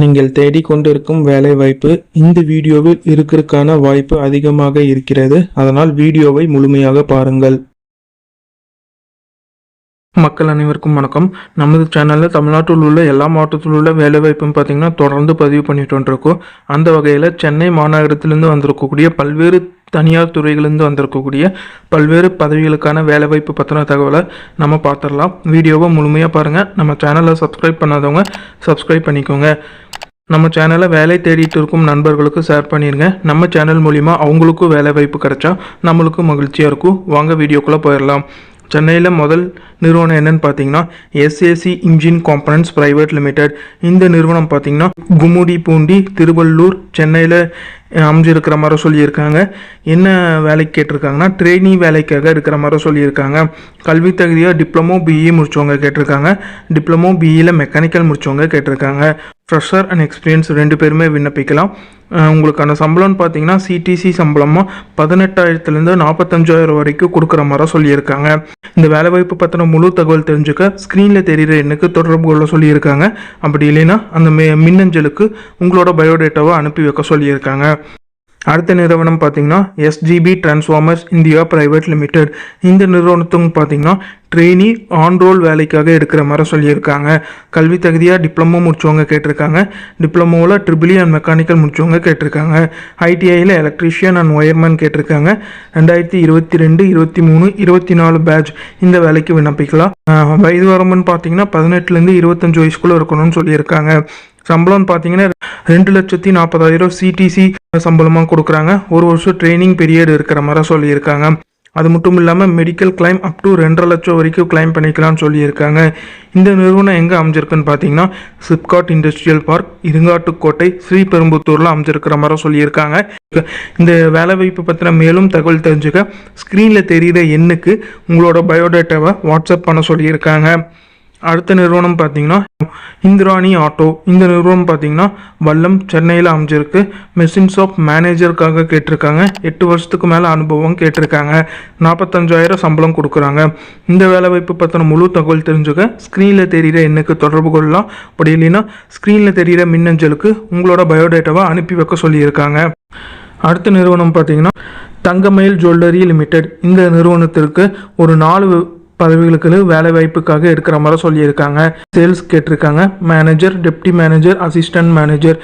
நீங்கள் தேடிக்கொண்டிருக்கும் வேலைவாய்ப்பு இந்த வீடியோவில் இருக்கிறதுக்கான வாய்ப்பு அதிகமாக இருக்கிறது. அதனால் வீடியோவை முழுமையாக பாருங்கள். மக்கள் அனைவருக்கும் வணக்கம். நமது சேனலில் தமிழ்நாட்டில் உள்ள எல்லா மாவட்டத்தில் உள்ள வேலைவாய்ப்பும் பார்த்தீங்கன்னா தொடர்ந்து பதிவு பண்ணிட்டு வந்துருக்கோம். அந்த வகையில் சென்னை மாநகரத்திலிருந்து வந்திருக்கக்கூடிய பல்வேறு தனியார் துறைகளிலிருந்து வந்திருக்கக்கூடிய பல்வேறு பதவிகளுக்கான வேலைவாய்ப்பு பற்றின தகவலை நம்ம பார்த்துடலாம். வீடியோவை முழுமையாக பாருங்கள் நம்ம சேனலை சப்ஸ்கிரைப் பண்ணாதவங்க சப்ஸ்கிரைப் பண்ணிக்கோங்க. நம்ம சேனலை வேலை தேடிட்டு இருக்கும் நண்பர்களுக்கு ஷேர் பண்ணிடுங்க நம்ம சேனல் மூலிமா அவங்களுக்கும் வேலை வாய்ப்பு கிடைச்சா நம்மளுக்கும் மகிழ்ச்சியாக இருக்கும். வாங்க வீடியோக்குள்ளே போயிடலாம். சென்னையில் முதல் நிறுவனம் என்னன்னு பார்த்தீங்கன்னா SAC engine components private limited இந்த நிறுவனம் பார்த்தீங்கன்னா குமுடி பூண்டி திருவள்ளூர் சென்னையில் அமைஞ்சிருக்கிற மாதிரி சொல்லியிருக்காங்க. என்ன வேலைக்கு கேட்டிருக்காங்கன்னா ட்ரெயினி வேலைக்காக இருக்கிற மாதிரி சொல்லியிருக்காங்க. கல்வி தகுதியாக டிப்ளமோ பிஇ முடித்தவங்க கேட்டிருக்காங்க. டிப்ளமோ பிஇயில் மெக்கானிக்கல் முடித்தவங்க கேட்டிருக்காங்க. ஃப்ரெஷர் அண்ட் எக்ஸ்பீரியன்ஸ் ரெண்டு பேருமே விண்ணப்பிக்கலாம். உங்களுக்கான சம்பளம்னு பார்த்தீங்கன்னா சிடிசி சம்பளமாக பதினெட்டாயிரத்துலேருந்து நாற்பத்தஞ்சாயிரம் வரைக்கும் கொடுக்குற மாதிரி சொல்லியிருக்காங்க. இந்த வேலைவாய்ப்பு பற்றின முழு தகவல் தெரிஞ்சுக்க ஸ்க்ரீனில் தெரிகிற எண்ணுக்கு தொடர்பு கொள்ள சொல்லியிருக்காங்க. அப்படி இல்லைன்னா அந்த மே மின்னஞ்சலுக்கு உங்களோட பயோடேட்டாவை அனுப்பி வைக்க சொல்லியிருக்காங்க. அடுத்த நிறுவனம் பார்த்தீங்கன்னா SGB transformers India private limited இந்த நிறுவனத்துக்கு பார்த்தீங்கன்னா ட்ரெயினி ஆன் ரோல் வேலைக்காக எடுக்கிற மாதிரி சொல்லியிருக்காங்க. கல்வி தகுதியாக டிப்ளமோ முடிச்சவங்க கேட்டிருக்காங்க. டிப்ளமோவில் ட்ரிபிளி அண்ட் மெக்கானிக்கல் முடித்தவங்க கேட்டிருக்காங்க. ஐடிஐயில் எலக்ட்ரீஷியன் அண்ட் ஒயர்மேன் கேட்டிருக்காங்க. ரெண்டாயிரத்தி இருபத்தி ரெண்டு இருபத்தி மூணு இருபத்தி நாலு பேட்ச் இந்த வேலைக்கு விண்ணப்பிக்கலாம். வயது வரம்புன்னு பார்த்தீங்கன்னா பதினெட்டுலேருந்து இருபத்தஞ்சு வயசுக்குள்ளே இருக்கணும்னு சொல்லியிருக்காங்க. சம்பளம்னு பார்த்தீங்கன்னா ரெண்டு லட்சத்தி நாற்பதாயிரம் சிடிசி சம்பளமாக கொடுக்குறாங்க. ஒரு வருஷம் ட்ரைனிங் பீரியட் இருக்கிற மாதிரி சொல்லியிருக்காங்க. அது மட்டும் இல்லாமல் மெடிக்கல் கிளைம் அப் டு ரெண்டரை லட்சம் வரைக்கும் கிளைம் பண்ணிக்கலாம்னு சொல்லியிருக்காங்க. இந்த நிறுவனம் எங்கே அமைஞ்சிருக்குன்னு பார்த்தீங்கன்னா சிப்காட் இண்டஸ்ட்ரியல் பார்க் இருங்காட்டுக்கோட்டை ஸ்ரீபெரும்புத்தூரில் அமைஞ்சிருக்கிற மாதிரி சொல்லியிருக்காங்க. இந்த வேலைவாய்ப்பு பற்றின மேலும் தகவல் தெரிஞ்சுக்க ஸ்க்ரீனில் தெரிகிற எண்ணுக்கு உங்களோட பயோடேட்டாவை வாட்ஸ்அப் பண்ண சொல்லியிருக்காங்க. அடுத்த நிறுவனம் பார்த்தீங்கன்னா இந்திராணி ஆட்டோ. இந்த நிறுவனம் பார்த்தீங்கன்னா வல்லம் சென்னையில் அமைஞ்சிருக்கு. மெஷின்ஸ் ஆஃப் மேனேஜருக்காக கேட்டிருக்காங்க. எட்டு வருஷத்துக்கு மேலே அனுபவம் கேட்டிருக்காங்க. நாற்பத்தஞ்சாயிரம் சம்பளம் கொடுக்குறாங்க. இந்த வேலைவாய்ப்பு பற்றின முழு தகவல் தெரிஞ்சுக்க ஸ்க்ரீனில் தெரிகிற எண்ணுக்கு தொடர்பு கொள்ளலாம். அப்படி இல்லைன்னா ஸ்க்ரீனில் தெரிகிற மின்னஞ்சலுக்கு உங்களோட பயோடேட்டாவை அனுப்பி வைக்க சொல்லியிருக்காங்க. அடுத்த நிறுவனம் பார்த்தீங்கன்னா தங்கமயில் ஜுவல்லரி லிமிடெட். இந்த நிறுவனத்திற்கு ஒரு நாலு பதவிகளுக்கு வேலை வாய்ப்புக்காக இருக்கிற மாதிரி சொல்லியிருக்காங்க. சேல்ஸ் கேட்டிருக்காங்க. Manager deputy manager assistant manager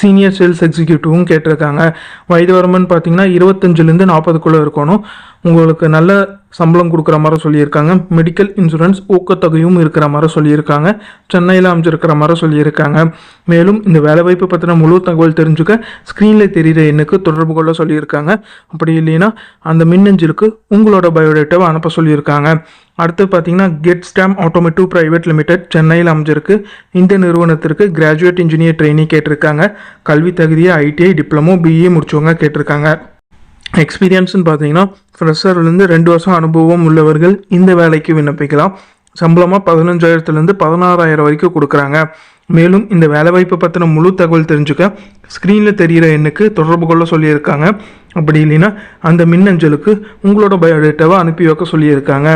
senior sales எக்ஸிக்யூட்டிவும் கேட்டிருக்காங்க. வயது வரம்புன்னு பார்த்தீங்கன்னா இருபத்தஞ்சிலேருந்து நாற்பதுக்குள்ளே இருக்கணும். உங்களுக்கு நல்ல சம்பளம் கொடுக்குற மாதிரி சொல்லியிருக்காங்க. மெடிக்கல் இன்சூரன்ஸ் ஊக்கத்தொகையும் இருக்கிற மாதிரி சொல்லியிருக்காங்க. சென்னையில் அமைஞ்சிருக்கிற மாதிரி சொல்லியிருக்காங்க. மேலும் இந்த வேலைவாய்ப்பு பற்றின முழு தகவல் தெரிஞ்சுக்க ஸ்க்ரீனில் தெரிகிற எண்ணுக்கு தொடர்பு கொள்ள சொல்லியிருக்காங்க. அப்படி இல்லைன்னா அந்த மின்னஞ்சலுக்கு உங்களோட பயோடேட்டாவை அனுப்ப சொல்லியிருக்காங்க. அடுத்து பார்த்தீங்கன்னா கெட் ஸ்டாம் ஆட்டோமேட்டிவ் ப்ரைவேட் லிமிடெட் சென்னையில் அமைஞ்சிருக்கு. இந்த நிறுவனத்திற்கு கிராஜுவேட் இன்ஜினியர் ட்ரெயினி கேட்டிருக்காங்க. கல்வி தகுதியை ஐடிஐ டிப்ளமோ பிஇ முடிச்சவங்க கேட்டிருக்காங்க. எக்ஸ்பீரியன்ஸ்னு பார்த்தீங்கன்னா ஃப்ரெஷர்லேருந்து ரெண்டு வருஷம் அனுபவம் உள்ளவர்கள் இந்த வேலைக்கு விண்ணப்பிக்கலாம். சம்பளமாக பதினஞ்சாயிரத்துலேருந்து பதினாறாயிரம் வரைக்கும் கொடுக்குறாங்க. மேலும் இந்த வேலைவாய்ப்பு பற்றின முழு தகவல் தெரிஞ்சுக்க ஸ்க்ரீனில் தெரிகிற எண்ணுக்கு தொடர்பு கொள்ள சொல்லியிருக்காங்க. அப்படி இல்லைன்னா அந்த மின்னஞ்சலுக்கு உங்களோட பயோடேட்டாவை அனுப்பி வைக்க சொல்லியிருக்காங்க.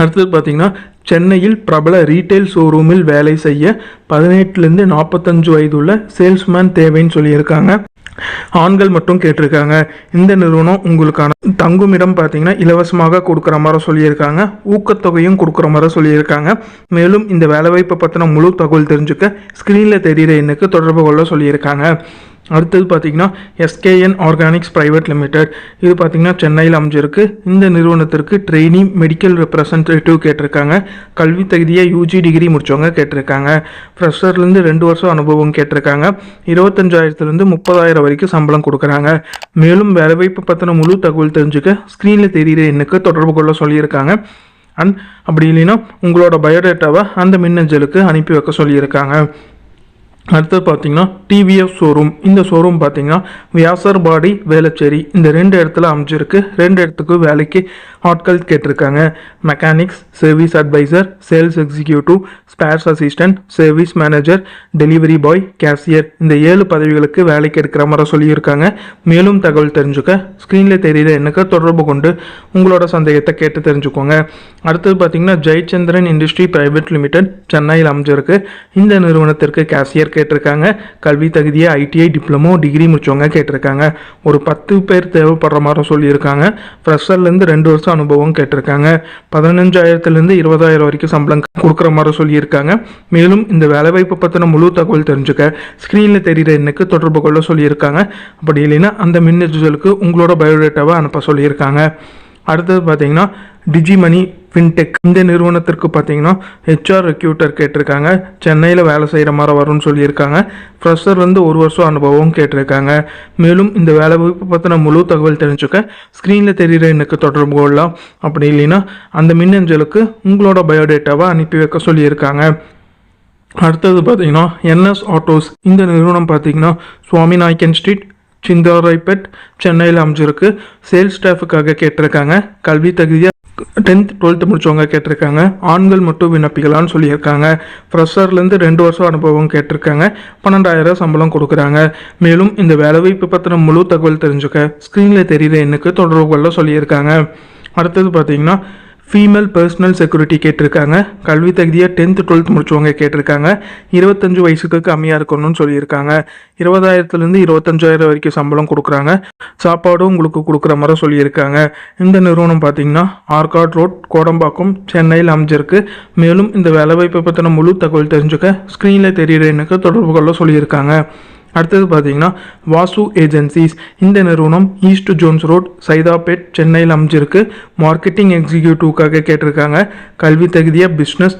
அடுத்தது பார்த்தீங்கன்னா சென்னையில் பிரபல ரீட்டைல் ஷோரூமில் வேலை செய்ய பதினெட்டுலேருந்து நாற்பத்தஞ்சு வயதுள்ள சேல்ஸ்மேன் தேவைன்னு சொல்லியிருக்காங்க. ஆண்கள் மட்டும் கேட்டிருக்காங்க. இந்த நிறுவனம் உங்களுக்கான தங்குமிடம் பார்த்தீங்கன்னா இலவசமாக கொடுக்குற மாதிரி சொல்லியிருக்காங்க. ஊக்கத்தொகையும் கொடுக்குற மாதிரி சொல்லியிருக்காங்க. மேலும் இந்த வேலைவாய்ப்பை பற்றின முழு தகவல் தெரிஞ்சுக்க ஸ்க்ரீனில் தெரிகிற எண்ணுக்கு தொடர்பு கொள்ள சொல்லியிருக்காங்க. அடுத்தது பார்த்தீங்கன்னா எஸ்கேஎன் ஆர்கானிக்ஸ் ப்ரைவேட் லிமிடெட் இது பார்த்தீங்கன்னா சென்னையில் அமைஞ்சிருக்கு. இந்த நிறுவனத்திற்கு ட்ரெயினி மெடிக்கல் ரெப்ரசன்டேட்டிவ் கேட்டிருக்காங்க. கல்வி தகுதியாக யூஜி டிகிரி முடித்தவங்க கேட்டிருக்காங்க. ஃப்ரெஷர்லேருந்து ரெண்டு வருஷம் அனுபவம் கேட்டிருக்காங்க. இருபத்தஞ்சாயிரத்துலேருந்து முப்பதாயிரம் வரைக்கும் சம்பளம் கொடுக்குறாங்க. மேலும் வேலைவாய்ப்பு பற்றின முழு தகவல் தெரிஞ்சுக்க ஸ்க்ரீனில் தெரிகிற எண்ணுக்கு தொடர்பு கொள்ள சொல்லியிருக்காங்க. அண்ட் அப்படி இல்லைன்னா உங்களோட பயோடேட்டாவை அந்த மின்னஞ்சலுக்கு அனுப்பி வைக்க சொல்லியிருக்காங்க. அடுத்தது பார்த்தீங்கன்னா டிவிஎஃப் ஷோரூம் இந்த ஷோரூம் பார்த்தீங்கன்னா வியாசர்பாடி வேளச்சேரி இந்த ரெண்டு இடத்துல அமைஞ்சிருக்கு. ரெண்டு இடத்துக்கு வேலைக்கு ஆட்கள் கேட்டிருக்காங்க. Mechanics service advisor sales executive spares assistant service manager delivery boy cashier இந்த ஏழு பதவிகளுக்கு வேலைக்கு எடுக்கிற மாதிரி சொல்லியிருக்காங்க. மேலும் தகவல் தெரிஞ்சுக்க ஸ்க்ரீனில் தெரியல எனக்கு தொடர்பு கொண்டு உங்களோட சந்தேகத்தை கேட்டு தெரிஞ்சுக்கோங்க. அடுத்தது பார்த்தீங்கன்னா ஜெயச்சந்திரன் இண்டஸ்ட்ரி பிரைவேட் லிமிடெட் சென்னையில் அமைஞ்சிருக்கு. இந்த நிறுவனத்திற்கு கேஷியர் பேர் கேட்டிருக்காங்க. கல்வி தகுதியை ஐடிஐ டிப்ளமோ டிகிரி முடிச்சவங்க கேட்டிருக்காங்க. ஒரு பத்து பேர் தேவைப்படுற மாதிரி சொல்லியிருக்காங்க. ஃப்ரெஷர்லேருந்து ரெண்டு வருஷம் அனுபவம் கேட்டிருக்காங்க. பதினஞ்சாயிரத்துலேருந்து இருபதாயிரம் வரைக்கும் சம்பளம் கொடுக்குற மாதிரி சொல்லியிருக்காங்க. மேலும் இந்த வேலைவாய்ப்பு பற்றின முழு தகவல் தெரிஞ்சுக்க ஸ்க்ரீனில் தெரிகிற எண்ணுக்கு தொடர்பு கொள்ள சொல்லியிருக்காங்க. அப்படி இல்லைன்னா அந்த மின்னஞ்சலுக்கு உங்களோட பயோடேட்டாவை அனுப்ப சொல்லியிருக்காங்க. அடுத்தது பார்த்தீங்கன்னா டிஜிமணி ஃபின்டெக் இந்த நிறுவனத்திற்கு பார்த்தீங்கன்னா ஹெச்ஆர் ரெக்யூட்டர் கேட்டிருக்காங்க. சென்னையில் வேலை செய்கிற மாதிரி வரும்னு சொல்லியிருக்காங்க. ஃப்ரெஷர் வந்து ஒரு வருஷம் அனுபவம் கேட்டிருக்காங்க. மேலும் இந்த வேலை வாய்ப்பு பற்றின முழு தகவல் தெரிஞ்சுக்க ஸ்க்ரீனில் தெரிகிற எனக்கு தொடர்பு கொள்ளலாம். அப்படி இல்லைன்னா அந்த மின்னஞ்சலுக்கு உங்களோட பயோடேட்டாவை அனுப்பி வைக்க சொல்லியிருக்காங்க. அடுத்தது பார்த்தீங்கன்னா என்எஸ் ஆட்டோஸ் இந்த நிறுவனம் பார்த்தீங்கன்னா சுவாமிநாயக்கன் ஸ்ட்ரீட் சிந்தாராய்பேட் சென்னையில் அமைஞ்சிருக்கு. சேல்ஸ் ஸ்டாஃபுக்காக கேட்டிருக்காங்க. கல்வி தகுதியாக டென்த் டுவெல்த்து முடிச்சவங்க கேட்டிருக்காங்க. ஆண்கள் மட்டும் விண்ணப்பிக்கலாம்னு சொல்லியிருக்காங்க. ஃப்ரெஷர்லேருந்து ரெண்டு வருஷம் அனுபவம் கேட்டிருக்காங்க. பன்னெண்டாயிரம் சம்பளம் கொடுக்குறாங்க. மேலும் இந்த வேலைவாய்ப்பு பற்றின முழு தகவல் தெரிஞ்சுக்க ஸ்க்ரீனில் தெரியுற எண்ணுக்கு தொடர்பு கொள்ள சொல்லியிருக்காங்க. அடுத்தது பார்த்தீங்கன்னா ஃபீமேல் பர்சனல் செக்யூரிட்டி கேட்டிருக்காங்க. கல்வி தகுதியாக டென்த் டுவெல்த் முடிச்சவங்க கேட்டிருக்காங்க. இருபத்தஞ்சு வயசுக்கு கம்மியாக இருக்கணும்னு சொல்லியிருக்காங்க. இருபதாயிரத்துலேருந்து இருபத்தஞ்சாயிரம் வரைக்கும் சம்பளம் கொடுக்குறாங்க. சாப்பாடும் உங்களுக்கு கொடுக்குற மாதிரி சொல்லியிருக்காங்க. இந்த நிறுவனம் பார்த்தீங்கன்னா ஆர்காட் ரோட் கோடம்பாக்கம் சென்னையில் அமைஞ்சிருக்கு. மேலும் இந்த வேலைவாய்ப்பை பற்றின முழு தகவல் தெரிஞ்சுக்க ஸ்க்ரீனில் தெரிகிற எண்ணுக்கு தொடர்பு கொள்ள சொல்லியிருக்காங்க. அடுத்தது பார்த்தீங்கன்னா வாசு ஏஜென்சிஸ். இந்த நிறுவனம் ஈஸ்ட் ஜோன்ஸ் ரோட் சைதாப்பேட் சென்னையில் அமைஞ்சிருக்கு. மார்க்கெட்டிங் எக்ஸிக்யூட்டிவ்க்காக கேட்டிருக்காங்க. கல்வி தகுதியாக பிஸ்னஸ்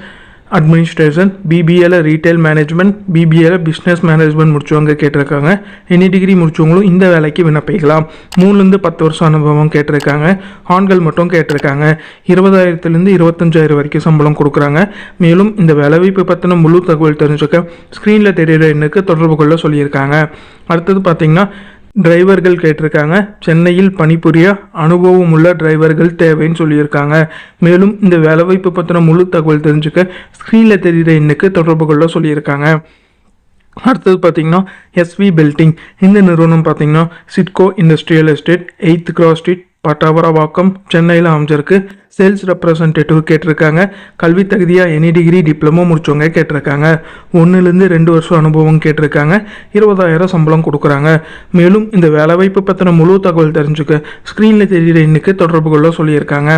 அட்மினிஸ்ட்ரேஷன் பிபிஏல ரீட்டைல் மேனேஜ்மெண்ட் பிபிஏல பிஸ்னஸ் மேனேஜ்மெண்ட் முடிச்சவங்க கேட்டிருக்காங்க. எனி டிகிரி முடிச்சவங்களும் இந்த வேலைக்கு விண்ணப்பிக்கலாம். மூணுலேருந்து பத்து வருஷம் அனுபவம் கேட்டிருக்காங்க. ஆண்கள் மட்டும் கேட்டிருக்காங்க. இருபதாயிரத்துலேருந்து இருபத்தஞ்சாயிரம் வரைக்கும் சம்பளம் கொடுக்குறாங்க. மேலும் இந்த வேலைவாய்ப்பு பற்றின முழு தகவல் தெரிஞ்சுக்க ஸ்க்ரீனில் தெரியிற எண்ணுக்கு தொடர்பு கொள்ள சொல்லியிருக்காங்க. அடுத்தது பார்த்தீங்கன்னா டிரைவர்கள் கேட்டிருக்காங்க. சென்னையில் பணிபுரிய அனுபவம் உள்ள டிரைவர்கள் தேவைன்னு சொல்லியிருக்காங்க. மேலும் இந்த வேலைவாய்ப்பு பற்றின முழு தகவல் தெரிஞ்சுக்க ஸ்க்ரீனில் தெரிகிற எண்ணுக்கு தொடர்பு கொள்ள சொல்லியிருக்காங்க. அடுத்தது பார்த்தீங்கன்னா எஸ்வி பில்டிங் இந்த நிறுவனம் பார்த்தீங்கன்னா SIDCO industrial estate eighth cross street Pattaravakkam சென்னையில் அமைஞ்சிருக்கு. சேல்ஸ் ரெப்ரசன்டேட்டிவ் கேட்டிருக்காங்க. கல்வி தகுதியாக எனி டிகிரி டிப்ளமோ முடிச்சவங்க கேட்டிருக்காங்க. ஒன்றுலேருந்து ரெண்டு வருஷம் அனுபவம் கேட்டிருக்காங்க. இருபதாயிரம் சம்பளம் கொடுக்குறாங்க. மேலும் இந்த வேலைவாய்ப்பு பற்றின முழு தகவல் தெரிஞ்சுக்க ஸ்க்ரீனில் தெரிகிற எண்ணுக்கு தொடர்பு கொள்ள சொல்லியிருக்காங்க.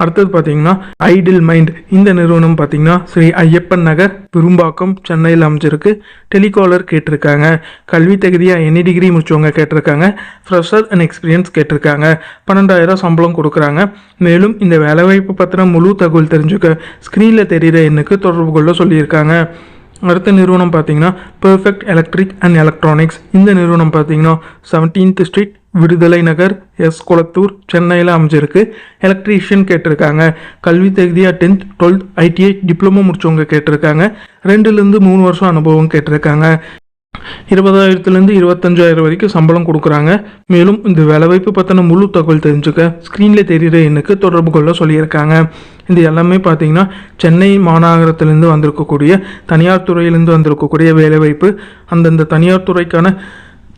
அடுத்தது பார்த்தீங்கன்னா ஐடில் மைண்ட். இந்த நிறுவனம் பார்த்தீங்கன்னா ஸ்ரீ ஐயப்பன் நகர் விரும்பாக்கம் சென்னையில் அமைஞ்சிருக்கு. டெலிகாலர் கேட்டிருக்காங்க. கல்வி தகுதியாக எனி டிகிரி முடிச்சவங்க கேட்டிருக்காங்க. ஃப்ரெஷர் அண்ட் எக்ஸ்பீரியன்ஸ் கேட்டிருக்காங்க. பன்னெண்டாயிரம் சம்பளம் கொடுக்குறாங்க. மேலும் இந்த வேலைவாய்ப்பு பற்றின முழு தகவல் தெரிஞ்சுக்க ஸ்க்ரீனில் தெரிகிற எண்ணுக்கு தொடர்பு கொள்ள சொல்லியிருக்காங்க. அடுத்த நிறுவனம் பார்த்தீங்கன்னா பெர்ஃபெக்ட் எலக்ட்ரிக் அண்ட் எலக்ட்ரானிக்ஸ் இந்த நிறுவனம் பார்த்தீங்கன்னா செவன்டீன்த் ஸ்ட்ரீட் விடுதலை நகர் எஸ். குளத்தூர் சென்னையில் அமைஞ்சிருக்கு. எலக்ட்ரீஷியன் கேட்டிருக்காங்க. கல்வி தகுதியாக டென்த் டுவெல்த் ஐடிஐ டிப்ளமோ முடிச்சவங்க கேட்டிருக்காங்க. ரெண்டுலேருந்து மூணு வருஷம் அனுபவம் கேட்டிருக்காங்க. இருபதாயிரத்துலேருந்து இருபத்தஞ்சாயிரம் வரைக்கும் சம்பளம் கொடுக்குறாங்க. மேலும் இந்த வேலைவாய்ப்பு பற்றின முழு தகவல் தெரிஞ்சுக்க ஸ்க்ரீனில் தெரிகிற எண்ணுக்கு தொடர்பு கொள்ள சொல்லியிருக்காங்க. இது எல்லாமே பார்த்தீங்கன்னா சென்னை மாநகரத்திலேருந்து வந்திருக்கக்கூடிய தனியார் துறையிலேருந்து வந்திருக்கக்கூடிய வேலைவாய்ப்பு. அந்தந்த தனியார் துறைக்கான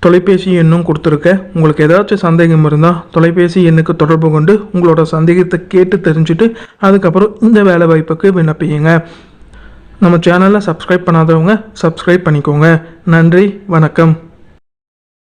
தொலைபேசி எண்ணும் கொடுத்துருக்கேன் உங்களுக்கு ஏதாச்சும் சந்தேகம் இருந்தால் தொலைபேசி எண்ணுக்கு தொடர்பு கொண்டு உங்களோட சந்தேகத்தை கேட்டு தெரிஞ்சுட்டு அதுக்கப்புறம் இந்த வேலை வாய்ப்புக்கு விண்ணப்பிங்க நம்ம சேனலை சப்ஸ்கிரைப் பண்ணாதவங்க சப்ஸ்கிரைப் பண்ணிக்கோங்க. நன்றி வணக்கம்.